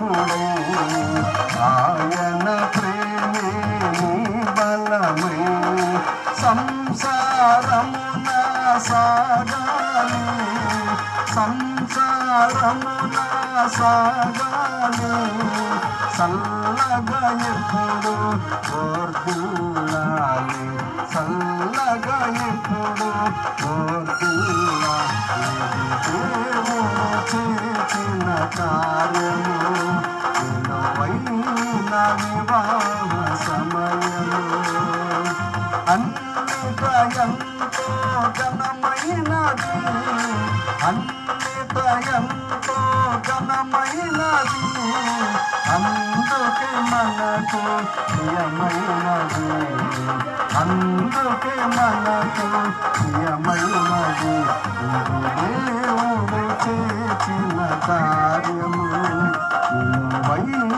ఎప్పుడు ఆయన ప్రేమి బలమే. సంసారమున సాగాలి. సంసారమున సాగాలి. సల్లగా ఎప్పుడు కోర్తులాలి సల్లగా ఎప్పుడు వివాహ సమయము అన్నిట ఎంతో ఘనమైనది అన్నిట ఎంతో ఘనమైనది అందుకే మనకు ప్రియమైనది అందుకే మనకు ప్రియమైనది దేవుడు చేసిన కార్యము విలువైన